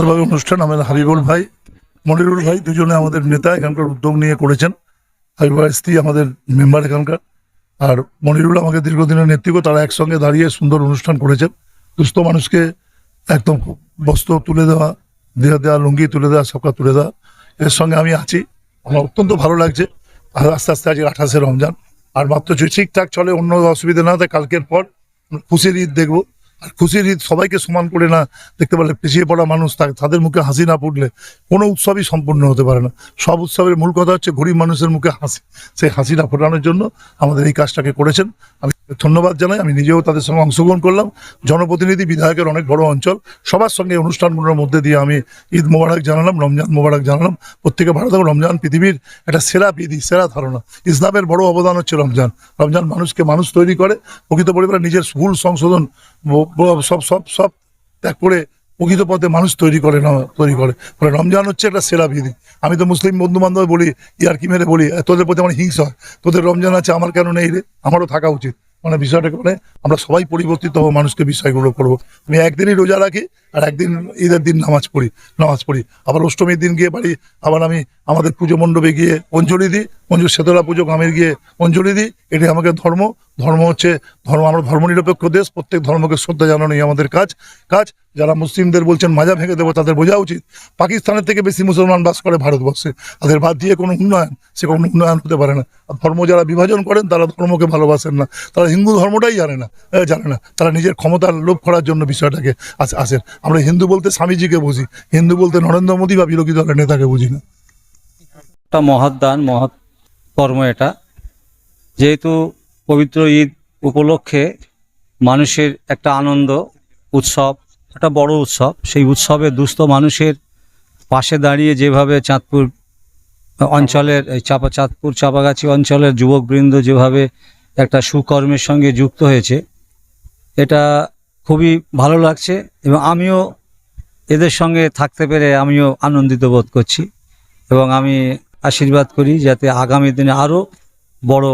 সুন্দরভাবে অনুষ্ঠান আমাদের হাবিবুল ভাই, মনিরুল ভাই দুজনে আমাদের নেতা, এখানকার উদ্যোগ নিয়ে করেছেন। হাবিব ভাই স্ত্রী আমাদের মেম্বার এখানকার। আর মনিরুল আমাকে দীর্ঘদিনের নেতৃত্ব, তারা একসঙ্গে দাঁড়িয়ে সুন্দর অনুষ্ঠান করেছেন। দুস্থ মানুষকে একদম বস্ত্র তুলে দেওয়া দেওয়া দেওয়া, লুঙ্গি তুলে দেওয়া, সবকা তুলে দেওয়া, এর সঙ্গে আমি আছি। আমার অত্যন্ত ভালো লাগছে। আর আস্তে আস্তে আজকে আঠাশে রমজান। আর মাত্র ঠিকঠাক চলে, অন্য অসুবিধা না কালকের পর খুশির ঈদ দেখব। আর খুশির ঈদ সবাইকে সমান করে না দেখতে পারলে পিছিয়ে পড়া মানুষ তাদের মুখে হাসি না ফুটলে কোনো উৎসবই সম্পূর্ণ হতে পারে না। সব উৎসবের মূল কথা হচ্ছে গরিব মানুষের মুখে হাসি, সেই হাসি না ফোটানোর জন্য আমাদের এই কাজটাকে করেছেন। আমি ধন্যবাদ জানাই। আমি নিজেও তাদের সঙ্গে অংশগ্রহণ করলাম। জনপ্রতিনিধি বিধায়কের অনেক বড় অঞ্চল। সবার সঙ্গে অনুষ্ঠানগুলোর মধ্যে দিয়ে আমি ঈদ মোবারক জানালাম রমজান মোবারক জানালাম। প্রত্যেকে থাকুন। রমজান পৃথিবীর একটা সেরা বিধি সেরা ধারণা। ইসলামের বড় অবদান হচ্ছে রমজান। রমজান মানুষকে মানুষ তৈরি করে প্রকৃত পরিবারে নিজের ভুল সংশোধন সব সব সব ত্যাগ করে প্রকৃত পথে মানুষ তৈরি করে তৈরি করে। ফলে রমজান হচ্ছে একটা সেরা বিধি। আমি তো মুসলিম বন্ধু বান্ধব বলি ইয়ার কি মেরে বলি "এ, তোদের প্রতি আমার হিংসা হয়। তোদের রমজান আছে আমার কেন নেই রে? আমারও থাকা উচিত। মানে বিষয়টাকে মানে আমরা সবাই পরিবর্তিত হব, মানুষকে বিষয়গুলো করব। আমি একদিনই রোজা রাখি, আর একদিন ঈদের দিন নামাজ পড়ি নামাজ পড়ি। আবার অষ্টমীর দিন গিয়ে বাড়ি, আবার আমি আমাদের পুজো মণ্ডপে গিয়ে অঞ্জলি দিই অঞ্জ শীতলা পুজো গ্রামের গিয়ে অঞ্জলি দিই এটি আমাকে ধর্ম। ধর্ম হচ্ছে, ধর্ম আমরা ধর্মনিরপেক্ষ দেশ, প্রত্যেক ধর্মকে শ্রদ্ধা জানানোই আমাদের কাজ। কাজ, যারা মুসলিমদের বলছেন মাজা ভেঙে দেবো, তাদের বোঝা উচিত। পাকিস্তানের থেকে বেশি মুসলমান বাস করে ভারতবর্ষে। তাদের বাদ দিয়ে কোনো উন্নয়ন, সে কোনো উন্নয়ন হতে পারে না। আর ধর্ম যারা বিভাজন করেন, তারা ধর্মকে ভালোবাসেন না। তারা হিন্দু ধর্মটাই জানে না জানে না। তারা নিজের ক্ষমতার লোভ করার জন্য বিষয়টাকে আস- আসেন। আমরা হিন্দু বলতে স্বামীজিকে বুঝি। হিন্দু বলতে নরেন্দ্র মোদী বা বিরোধী দলের নেতাকে বুঝি না। একটা মহৎ দান মহৎ কর্ম এটা। যেহেতু পবিত্র ঈদ উপলক্ষে মানুষের একটা আনন্দ উৎসব, একটা বড় উৎসব, সেই উৎসবে দুস্থ মানুষের পাশে দাঁড়িয়ে যেভাবে চাঁদপুর অঞ্চলের চাপা, চাঁদপুর, চাপাগাছি অঞ্চলের যুবকবৃন্দ যেভাবে একটা সুকর্মের সঙ্গে যুক্ত হয়েছে, এটা খুবই ভালো লাগছে এবং আমিও এদের সঙ্গে থাকতে পেরে আমিও আনন্দিত বোধ করছি এবং আমি আশীর্বাদ করি যাতে আগামী দিনে আরও বড়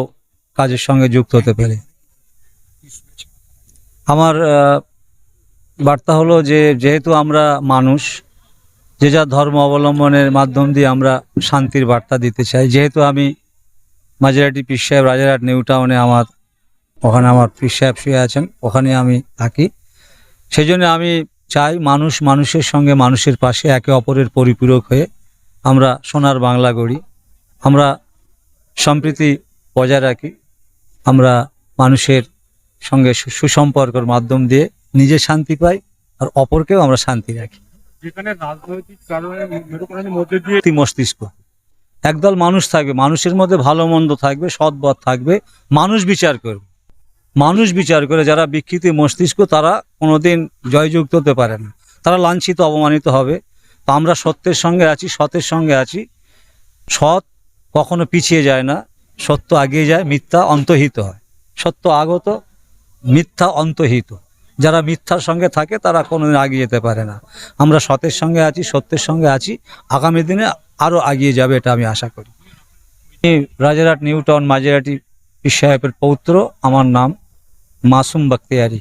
কাজের সঙ্গে যুক্ত হতে পারে। আমার বার্তা হলো যে, যেহেতু আমরা মানুষ, যে যা ধর্ম অবলম্বনের মাধ্যম দিয়ে আমরা শান্তির বার্তা দিতে চাই। যেহেতু আমি মাঝেরাটি পীর সাহেব রাজারহাট নিউ টাউনে আমার, ওখানে আমার পীর সাহেব শুয়ে আছেন, ওখানে আমি থাকি। সেই জন্য আমি চাই মানুষ মানুষের সঙ্গে মানুষের পাশে একে অপরের পরিপূরক হয়ে আমরা সোনার বাংলা গড়ি আমরা সম্প্রীতি বজায় রাখি আমরা মানুষের সঙ্গে সুসম্পর্কের মাধ্যম দিয়ে নিজে শান্তি পাই আর অপরকেও আমরা শান্তি রাখি। যেখানে রাজনৈতিক কারণে মধ্যে দিয়ে মস্তিষ্ক। একদল মানুষ থাকবে মানুষের মধ্যে ভালো মন্দ থাকবে সৎবদ থাকবে মানুষ বিচার করবে। মানুষ বিচার করে যারা বিকৃতি মস্তিষ্ক তারা কোনোদিন জয়যুক্ত হতে পারে না। তারা লাঞ্ছিত অপমানিত হবে। আমরা সত্যের সঙ্গে আছি, সতের সঙ্গে আছি। সৎ কখনো পিছিয়ে যায় না, সত্য আগিয়ে যায়, মিথ্যা অন্তহিত হয়। সত্য আগত, মিথ্যা অন্তহিত। যারা মিথ্যার সঙ্গে থাকে, তারা কোনোদিন আগিয়ে যেতে পারে না। আমরা সতের সঙ্গে আছি, সত্যের সঙ্গে আছি, আগামী দিনে আরও এগিয়ে যাবে এটা আমি আশা করি। আমি রাজারহাট নিউ টাউন মাঝেরাটি পৌত্র, আমার নাম মাসুম বাক্তিয়ারি